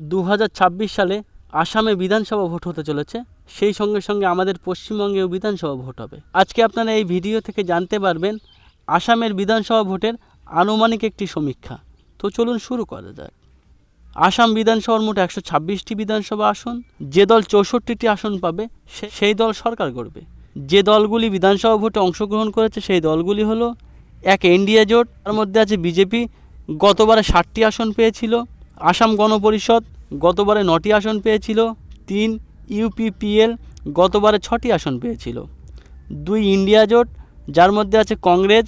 দু হাজার ছাব্বিশ সালে আসামে বিধানসভা ভোট হতে চলেছে। সেই সঙ্গে সঙ্গে আমাদের পশ্চিমবঙ্গেও বিধানসভা ভোট হবে। আজকে আপনারা এই ভিডিও থেকে জানতে পারবেন, আসামের বিধানসভা ভোটের আনুমানিক একটি সমীক্ষা। তো চলুন শুরু করা যাক। আসাম বিধানসভার মোট একশো ছাব্বিশটি বিধানসভা আসন। যে দল চৌষট্টিটি আসন পাবে সেই দল সরকার গড়বে। যে দলগুলি বিধানসভা ভোটে অংশগ্রহণ করেছে, সেই দলগুলি হলো, এক এনডিএ জোট, তার মধ্যে আছে বিজেপি। গতবারে ষাটটি আসন পেয়েছিল। আসাম গণপরিষদ গতবারে নটি আসন পেয়েছিল, তিন ইউপিপিএল গতবারে ছটি আসন পেয়েছিল। দুই ইন্ডিয়া জোট, যার মধ্যে আছে কংগ্রেস,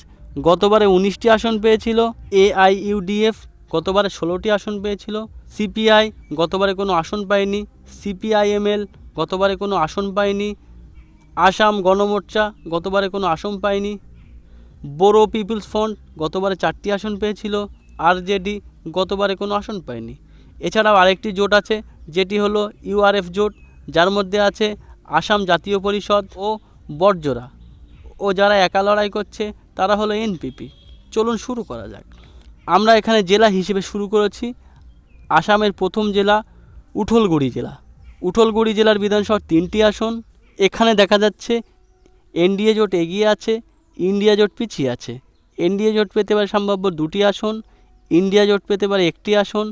গতবারে উনিশটি আসন পেয়েছিল, এআইইউডিএফ গতবারে ষোলোটি আসন পেয়েছিল, সিপিআই গতবারে কোনো আসন পায়নি, সিপিআইএমএল গতবারে কোনো আসন পায়নি, আসাম গণমোর্চা গতবারে কোনো আসন পায়নি, বোরো পিপলস ফ্রন্ট গতবারে চারটি আসন পেয়েছিল, আরজেডি গতবারে কোনো আসন পায়নি। এছাড়াও আরেকটি জোট আছে, যেটি হলো ইউআরএফ জোট, যার মধ্যে আছে আসাম জাতীয় পরিষদ ও বড়জোড়া ও যারা একা লড়াই করছে, তারা হলো এনপিপি। চলুন শুরু করা যাক। আমরা এখানে জেলা হিসেবে শুরু করেছি, আসামের প্রথম জেলা, উঠলগুড়ি জেলা। উঠলগুড়ি জেলার বিধানসভার তিনটি আসন। এখানে দেখা যাচ্ছে, এনডিএ জোট এগিয়ে আছে, ইন্ডিয়া জোট পিছিয়ে আছে। এনডিএ জোট পেতে পারে সম্ভাব্য দুটি আসন। ইন্ডিয়া জোট পেতে পারে একটি আসন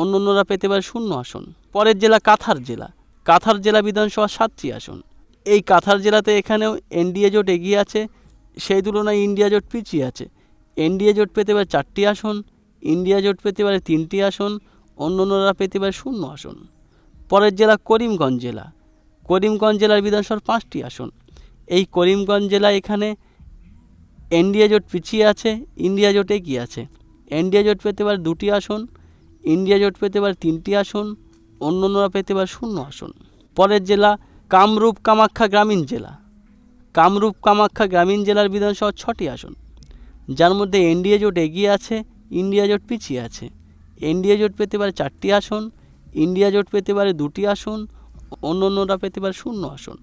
অন্য অন্যরা পেতে পারে শূন্য আসন। পরের জেলা কাথার জেলা। কাথার জেলা বিধানসভা সাতটি আসন। এই কাথার জেলাতে এখানেও এনডিএ জোট এগিয়ে আছে, সেই তুলনায় ইন্ডিয়া জোট পিছিয়ে আছে। এনডিএ জোট পেতে পারে চারটি আসন, ইন্ডিয়া জোট পেতে পারে তিনটি আসন অন্য অন্যরা পেতে পারে শূন্য আসন। পরের জেলা করিমগঞ্জ জেলা। করিমগঞ্জ জেলার বিধানসভার পাঁচটি আসন। এই করিমগঞ্জ জেলা এখানে এনডিএ জোট পিছিয়ে আছে, ইন্ডিয়া জোট এগিয়ে আছে। এনডিএ জোট পেতে পারে দুটি আসন ইন্ডিয়া জোট পেতে পারে তিনটি আসন অন্য অন্যরা পেতে পারে শূন্য আসন। পরের জেলা কামরূপ কামাখ্যা গ্রামীণ জেলা। কামরূপ কামাখ্যা গ্রামীণ জেলার বিধানসভা ছটি আসন। যার মধ্যে এনডিএ জোট এগিয়ে আছে ইন্ডিয়া জোট পিছিয়ে আছে। এনডিএ জোট পেতে পারে চারটি আসন ইন্ডিয়া জোট পেতে পারে দুটি আসন অন্য অন্যরা পেতে পারে শূন্য আসন।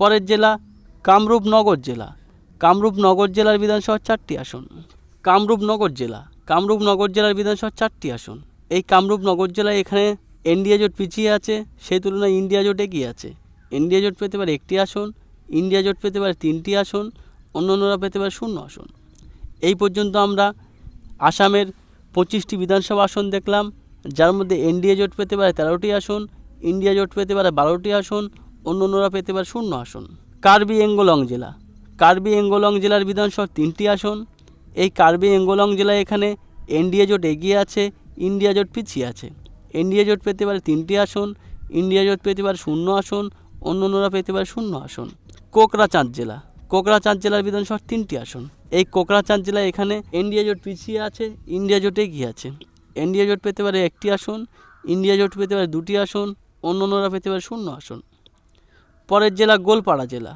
পরের জেলা কামরূপ নগর জেলা। কামরূপ নগর জেলার বিধানসভার চারটি আসন। কামরূপ নগর জেলা কামরূপ নগর জেলার বিধানসভার চারটি আসন। এই কামরূপ নগর জেলায় এখানে এনডিএ জোট পিছিয়ে আছে, সেই তুলনায় ইন্ডিয়া জোট এগিয়ে আছে। ইন্ডিয়া জোট পেতে পারে একটি আসন, ইন্ডিয়া জোট পেতে পারে তিনটি আসন অন্য অন্যরা পেতে পারে শূন্য আসন। এই পর্যন্ত আমরা আসামের পঁচিশটি বিধানসভা আসন দেখলাম, যার মধ্যে এনডিএ জোট পেতে পারে তেরোটি আসন, ইন্ডিয়া জোট পেতে পারে বারোটি আসন অন্য অন্যরা পেতে পারে শূন্য আসন। কার্বি এঙ্গলং জেলা। কার্বি এঙ্গলং জেলার বিধানসভা তিনটি আসন এই কার্বি এঙ্গলং জেলায় এখানে এনডিএ জোট এগিয়ে আছে, ইন্ডিয়া জোট পিছিয়ে আছে। এনডিএ জোট পেতে পারে তিনটি আসন, ইন্ডিয়া জোট পেতে পারে শূন্য আসন অন্য অন্যরা পেতে পারে শূন্য আসন। কোকরাচাঁদ জেলা, কোকরাচাঁদ জেলার বিধানসভার তিনটি আসন। এই কোকরাচাঁদ জেলায় এখানে এনডিএ জোট পিছিয়ে আছে, ইন্ডিয়া জোট এগিয়ে আছে। এনডিএ জোট পেতে পারে একটি আসন, ইন্ডিয়া জোট পেতে পারে দুটি আসন অন্য অন্যরা পেতে পারে শূন্য আসন। পরের জেলা গোলপাড়া জেলা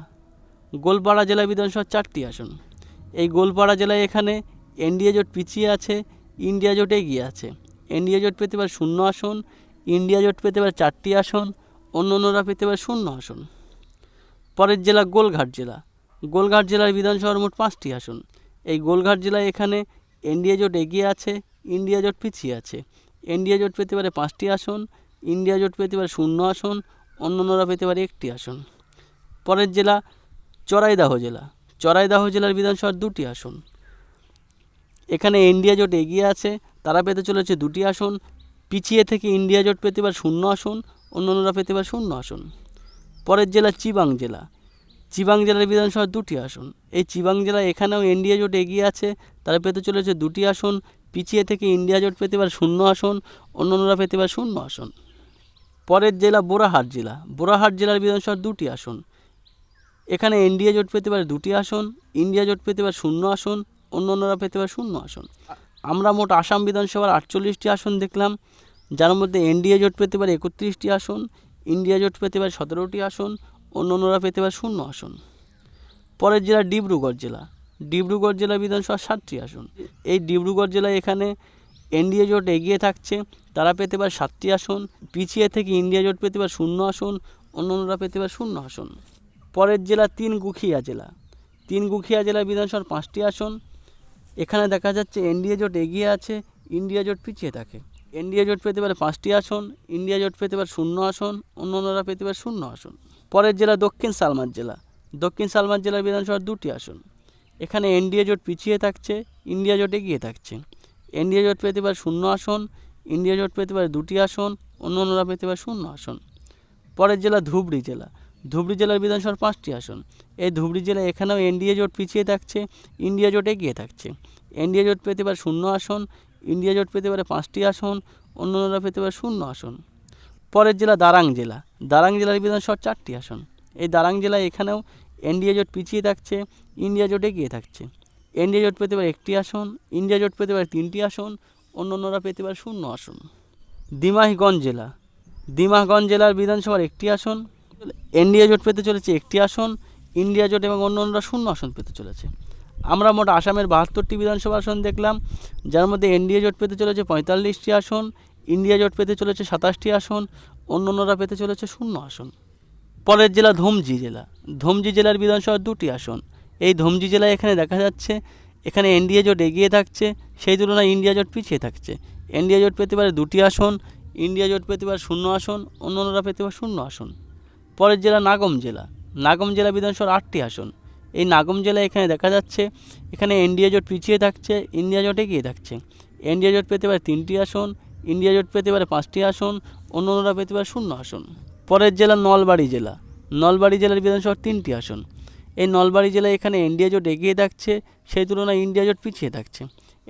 গোলপাড়া জেলা বিধানসভার চারটি আসন। এই গোলপাড়া জেলায় এখানে এনডিএ জোট পিছিয়ে আছে, ইন্ডিয়া জোট এগিয়ে আছে। এনডিএ জোট পেতে পারে শূন্য আসন, ইন্ডিয়া জোট পেতে পারে চারটি আসন অন্য অন্যরা পেতে পারে শূন্য আসন। পরের জেলা গোলঘাট জেলা। গোলঘাট জেলার বিধানসভার মোট পাঁচটি আসন। এই গোলঘাট জেলায় এখানে এনডিএ জোট এগিয়ে আছে, ইন্ডিয়া জোট পিছিয়ে আছে। এনডিএ জোট পেতে পারে পাঁচটি আসন, ইন্ডিয়া জোট পেতে পারে শূন্য আসন অন্য অন্যরা পেতে পারে একটি আসন। পরের জেলা চড়াইদাহ জেলা। চড়াইদাহ জেলার বিধানসভার দুটি আসন। এখানে ইন্ডিয়া জোট এগিয়ে আছে, তারা পেতে চলেছে দুটি আসন। পিছিয়ে থেকে ইন্ডিয়া জোট পেতে পারে শূন্য আসন অন্য অন্যরা পেতে পারে শূন্য আসন। পরের জেলা চিবাং জেলা। চিবাং জেলার বিধানসভার দুটি আসন। এই চিবাং জেলা এখানেও এনডিএ জোট এগিয়ে আছে, তারা পেতে চলেছে দুটি আসন। পিছিয়ে থেকে ইন্ডিয়া জোট পেতে পারে শূন্য আসন অন্য অন্যরা পেতে পারে শূন্য আসন। পরের জেলা বোরাহাট জেলা। বোরাহাট জেলার বিধানসভার দুটি আসন। এখানে এনডিএ জোট পেতে পারে দুটি আসন ইন্ডিয়া জোট পেতে পারে শূন্য আসন অন্য অন্যরা পেতে পারে শূন্য আসন। আমরা মোট আসাম বিধানসভার আটচল্লিশটি আসন দেখলাম, যার মধ্যে এনডিএ জোট পেতে পারে একত্রিশটি আসন ইন্ডিয়া জোট পেতে পারে সতেরোটি আসন অন্য অন্যরা পেতে পারে শূন্য আসন। পরের জেলা ডিব্রুগড় জেলা। ডিব্রুগড় জেলা বিধানসভা সাতটি আসন। এই ডিব্রুগড় জেলায় এখানে এনডিএ জোট এগিয়ে থাকছে, তারা পেতে পারে সাতটি আসন, পিছিয়ে থেকে ইন্ডিয়া জোট পেতে পারে শূন্য আসন অন্য অন্যরা পেতে পারে শূন্য আসন। পরের জেলা তিন গুখিয়া জেলা। তিন গুখিয়া জেলার বিধানসভার পাঁচটি আসন। এখানে দেখা যাচ্ছে এনডিএ জোট এগিয়ে আছে, ইন্ডিয়া জোট পিছিয়ে থাকে। এনডিএ জোট পেতে পারে পাঁচটি আসন, ইন্ডিয়া জোট পেতে পারে শূন্য আসন, অন্যান্যরা পেতে পারে শূন্য আসন। পরের জেলা দক্ষিণ সালমার জেলা। দক্ষিণ সালমার জেলার বিধানসভার দুটি আসন। এখানে এনডিএ জোট পিছিয়ে থাকছে, ইন্ডিয়া জোট এগিয়ে থাকছে। এনডিএ জোট পেতে পারে শূন্য আসন, ইন্ডিয়া জোট পেতে পারে দুটি আসন, অন্যান্যরা পেতে পারে শূন্য আসন। পরের জেলা ধুবড়ি জেলা। ধুবড়ি জেলার বিধানসভার পাঁচটি আসন। এই ধুবড়ি জেলা এখানেও এনডিএ জোট পিছিয়ে থাকছে, ইন্ডিয়া জোট এগিয়ে থাকছে। এনডিএ জোট পেতে পারে শূন্য আসন, ইন্ডিয়া জোট পেতে পারে পাঁচটি আসন অন্যান্যরা পেতে পারে শূন্য আসন। পরের জেলা দারাং জেলা। দারাং জেলার বিধানসভার চারটি আসন। এই দারাং জেলায় এখানেও এনডিএ জোট পিছিয়ে থাকছে, ইন্ডিয়া জোট এগিয়ে থাকছে। এনডিএ জোট পেতে পারে একটি আসন, ইন্ডিয়া জোট পেতে পারে তিনটি আসন অন্যান্যরা পেতে পারে শূন্য আসন। দিমাহিগঞ্জ জেলা। দিমাহগঞ্জ জেলার বিধানসভার একটি আসন এনডিএ জোট পেতে চলেছে একটি আসন, ইন্ডিয়া জোট এবং অন্য অন্যরা শূন্য আসন পেতে চলেছে। আমরা মোট আসামের বাহাত্তরটি বিধানসভা আসন দেখলাম, যার মধ্যে এনডিএ জোট পেতে চলেছে পঁয়তাল্লিশটি আসন, ইন্ডিয়া জোট পেতে চলেছে সাতাশটি আসন, অন্যান্যরা পেতে চলেছে শূন্য আসন। পরের জেলা ধমজি জেলা। ধমজি জেলার বিধানসভার দুটি আসন। এই ধমজি জেলায় এখানে দেখা যাচ্ছে, এখানে এনডিএ জোট এগিয়ে থাকছে, সেই তুলনায় ইন্ডিয়া জোট পিছিয়ে থাকছে। এনডিএ জোট পেতে পারে দুটি আসন, ইন্ডিয়া জোট পেতে পারে শূন্য আসন, অন্যান্যরা পেতে পারে শূন্য আসন। পরের জেলা নাগম জেলা। নাগম জেলা বিধানসভার আটটি আসন। এই নাগম জেলা এখানে দেখা যাচ্ছে, এখানে এনডিএ জোট পিছিয়ে থাকছে ইন্ডিয়া জোট এগিয়ে থাকছে। এনডিএ জোট পেতে পারে তিনটি আসন ইন্ডিয়া জোট পেতে পারে পাঁচটি আসন অন্যান্যরা পেতে পারে শূন্য আসন। পরের জেলা নলবাড়ি জেলা। নলবাড়ি জেলার বিধানসভার তিনটি আসন। এই নলবাড়ি জেলায় এখানে এনডিএ জোট এগিয়ে থাকছে, সেই তুলনায় ইন্ডিয়া জোট পিছিয়ে থাকছে।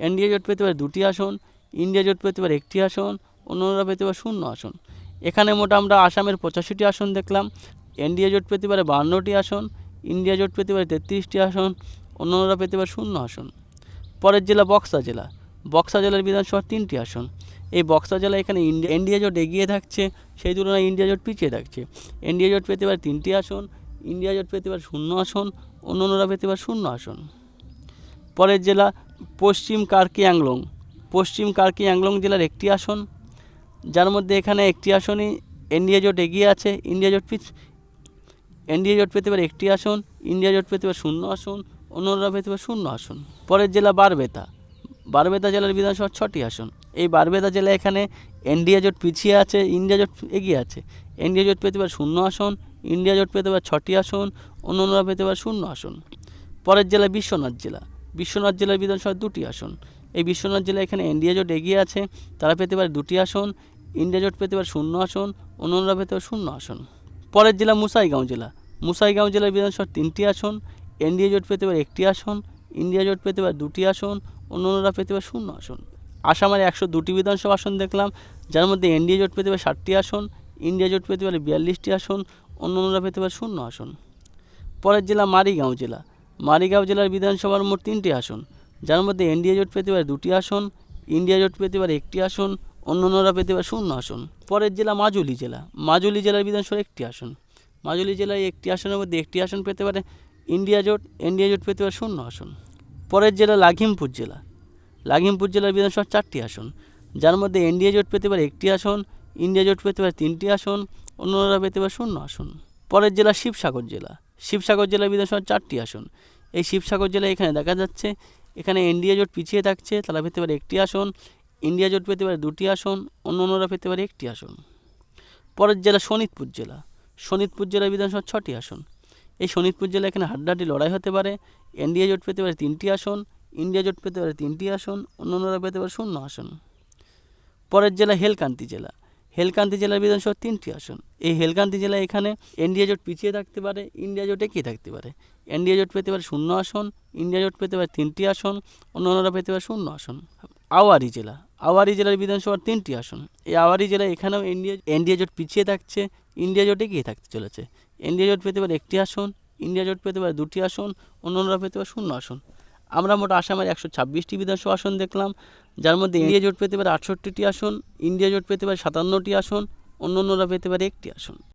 এনডিএ জোট পেতে পারে দুটি আসন ইন্ডিয়া জোট পেতে পারে একটি আসন অন্যান্যরা পেতে পারে শূন্য আসন। এখানে মোট আমরা আসামের পঁচাশিটি আসন দেখলাম, এনডিএ জোট পেতে পারে বাহান্নটি আসন, ইন্ডিয়া জোট পেতে পারে তেত্রিশটি আসন অন্যান্যরা পেতে পারে শূন্য আসন। পরের জেলা বক্সা জেলা। বক্সা জেলার বিধানসভার তিনটি আসন। এই বক্সা জেলা এখানে ইন্ডিয়া এনডিএ জোট এগিয়ে থাকছে, সেই তুলনায় ইন্ডিয়া জোট পিছিয়ে থাকছে। এনডিএ জোট পেতে পারে তিনটি আসন, ইন্ডিয়া জোট পেতে পারে শূন্য আসন অন্যান্যরা পেতে পারে শূন্য আসন। পরের জেলা পশ্চিম কার্কি অ্যাংলং পশ্চিম কার্কি অ্যাংলং জেলার একটি আসন যার মধ্যে এখানে একটি আসনই এনডিএ জোট এগিয়ে আছে ইন্ডিয়া জোট পিছ এনডিএ জোট পেতে পারে একটি আসন ইন্ডিয়া জোট পেতে পারে শূন্য আসন, অন্যরা পেতে পারে শূন্য আসন। পরের জেলা বারবেতা বারবেতা জেলার বিধানসভার ছটি আসন। এই বারবেতা জেলা এখানে এনডিএ জোট পিছিয়ে আছে ইন্ডিয়া জোট এগিয়ে আছে। এনডিএ জোট পেতে পারে শূন্য আসন ইন্ডিয়া জোট পেতে পারে ছটি আসন, অন্যরা পেতে পারে শূন্য আসন। পরের জেলা বিশ্বনাথ জেলা, বিশ্বনাথ জেলার বিধানসভার দুটি আসন। এই বিশ্বনাথ জেলা এখানে এনডিএ জোট এগিয়ে আছে, তারা পেতে পারে দুটি আসন ইন্ডিয়া জোট পেতে পারে শূন্য আসন অন্যরা পেতে পারে শূন্য আসন পরের জেলা মুসাইগাঁও জেলা মুসাইগাঁও জেলার বিধানসভার তিনটি আসন এনডিএ জোট পেতে পারে একটি আসন ইন্ডিয়া জোট পেতে পারে দুটি আসন অন্যান্যরা পেতে পারে শূন্য আসন আসামের একশো দুটি বিধানসভা আসন দেখলাম যার মধ্যে এনডিএ জোট পেতে পারে ষাটটি আসন ইন্ডিয়া জোট পেতে পারে বিয়াল্লিশটি আসন অন্যান্যরা পেতে পারে শূন্য আসন পরের জেলা মারিগাঁও জেলা মারিগাঁও জেলার বিধানসভার মোট তিনটি আসন যার মধ্যে এনডিএ জোট পেতে পারে দুটি আসন ইন্ডিয়া জোট পেতে পারে একটি আসন অন্যান্যরা পেতে পারে শূন্য আসন। পরের জেলা মাজুলি জেলা। মাজুলি জেলার বিধানসভার একটি আসন। মাজুলি জেলায় একটি আসনের মধ্যে একটি আসন পেতে পারে। ইন্ডিয়া জোট এনডিএ জোট পেতে পারে শূন্য আসন। পরের জেলা লাঘিমপুর জেলা। লাঘিমপুর জেলার বিধানসভার চারটি আসন। যার মধ্যে এনডিএ জোট পেতে পারে একটি আসন, ইন্ডিয়া জোট পেতে পারে তিনটি আসন অন্যরা পেতে পারে শূন্য আসন। পরের জেলা শিবসাগর জেলা। শিবসাগর জেলার বিধানসভার চারটি আসন। এই শিবসাগর জেলা এখানে দেখা যাচ্ছে, এখানে এনডিএ জোট পিছিয়ে থাকছে, তারা পেতে পারে একটি আসন। ইন্ডিয়া জোট পেতে পারে দুটি আসন অন্য অন্যরা পেতে পারে একটি আসন। পরের জেলা শোনিতপুর জেলা। শোনিতপুর জেলার বিধানসভার ছটি আসন। এই শোনিতপুর জেলা এখানে হাড্ডাহাড্ডি লড়াই হতে পারে। এনডিএ জোট পেতে পারে তিনটি আসন, ইন্ডিয়া জোট পেতে পারে তিনটি আসন অন্যান্যরা পেতে পারে শূন্য আসন। পরের জেলা হেলকান্তি জেলা। হেলকান্তি জেলার বিধানসভার তিনটি আসন। এই হেলকান্তি জেলা এখানে এনডিএ জোট পিছিয়ে থাকতে পারে, ইন্ডিয়া জোট এগিয়ে থাকতে পারে। এনডিএ জোট পেতে পারে শূন্য আসন, ইন্ডিয়া জোট পেতে পারে তিনটি আসন অন্যান্যরা পেতে পারে শূন্য আসন। আওয়ারি জেলা। আওয়ারি জেলার বিধানসভার তিনটি আসন। এই আওয়ারি জেলায় এখানেও এনডিএ এনডিএ জোট পিছিয়ে থাকছে ইন্ডিয়া জোটে গিয়ে থাকতে চলেছে। এনডিএ জোট পেতে পারে একটি আসন ইন্ডিয়া জোট পেতে পারে দুটি আসন, অন্যরা পেতে পারে শূন্য আসন। আমরা মোট আসামের একশো ছাব্বিশটি বিধানসভা আসন দেখলাম, যার মধ্যে ইন্ডিয়া জোট পেতে পারে আটষট্টিটি আসন ইন্ডিয়া জোট পেতে পারে সাতান্নটি আসন অন্য অন্যরা পেতে পারে একটি আসন।